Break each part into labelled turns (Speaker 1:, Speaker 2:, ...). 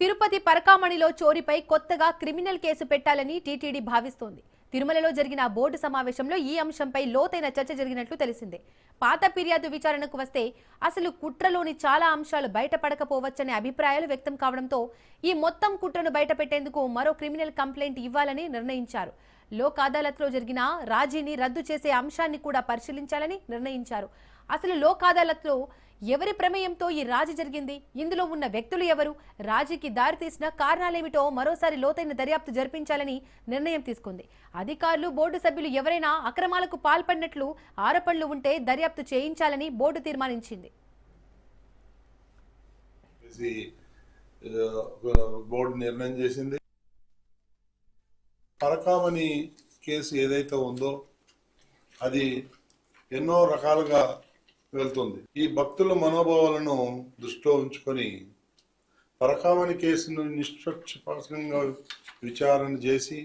Speaker 1: తిరుపతి పరకామణిలో చోరీపై కొత్తగా criminal case పెట్టాలని TTD భావిస్తోంది. తిరుమలలో జరిగిన బోర్డు సమావేశంలో ఈ అంశంపై లోతైన చర్చ జరిగినట్లు తెలిసిందే. పాత ఫిర్యాదు విచారణకు వస్తే అసలు కుట్రలోని చాలా అంశాలు బయటపడకపోవచ్చనే అభిప్రాయాలు వ్యక్తం కావడంతో ఈ మొత్తం కుట్రను బయటపెట్టేందుకు మరో క్రిమినల్ కంప్లైంట్ ఇవ్వాలని నిర్ణయించారు. లోక్ అదాలత్లో జరిగిన రాజీని రద్దు చేసే అంశాన్ని కూడా పరిశీలించాలని నిర్ణయించారు. అసలు లోక్ అదాలత్లో ఎవరి ప్రమేయంతో ఈ రాజీ జరిగింది? ఇందులో ఉన్న వ్యక్తులు ఎవరు? రాజీకి దారితీసిన కారణాలేమిటో మరోసారి లోతైన దర్యాప్తు జరిపించాలని నిర్ణయం తీసుకుంది. అధికారులు బోర్డు సభ్యులు ఎవరైనా అక్రమాలకు పాల్పడినట్లు ఆరోపణలు ఉంటే దర్యాప్తు చేయించాలని బోర్డు తీర్మానించింది.
Speaker 2: బోర్డు నిర్ణయం చేసింది. పరకామణి కేసు ఏదైతే ఉందో అది ఎన్నో రకాలుగా వెళ్తుంది. ఈ భక్తుల మనోభావాలను దృష్టిలో ఉంచుకొని పరకామణి కేసును నిష్పక్షపాతంగా విచారణ చేసి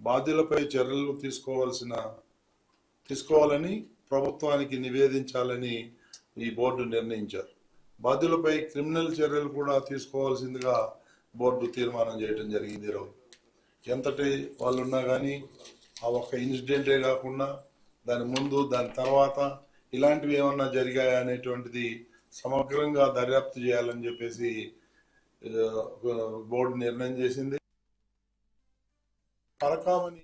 Speaker 2: బాధ్యులపై చర్యలు తీసుకోవాల్సిన తీసుకోవాలని ప్రభుత్వానికి నివేదించాలని ఈ బోర్డు నిర్ణయించారు. బాధ్యులపై క్రిమినల్ చర్యలు కూడా తీసుకోవాల్సిందిగా బోర్డు తీర్మానం చేయడం జరిగింది ఈరోజు ఎంతటి వాళ్ళు ఉన్నా కానీ ఆ ఒక్క ఇన్సిడెంటే కాకుండా దాని ముందు దాని తర్వాత ఇలాంటివి ఏమన్నా జరిగాయా అనేటువంటిది సమగ్రంగా దర్యాప్తు చేయాలని చెప్పేసి బోర్డు నిర్ణయం చేసింది. పరకామని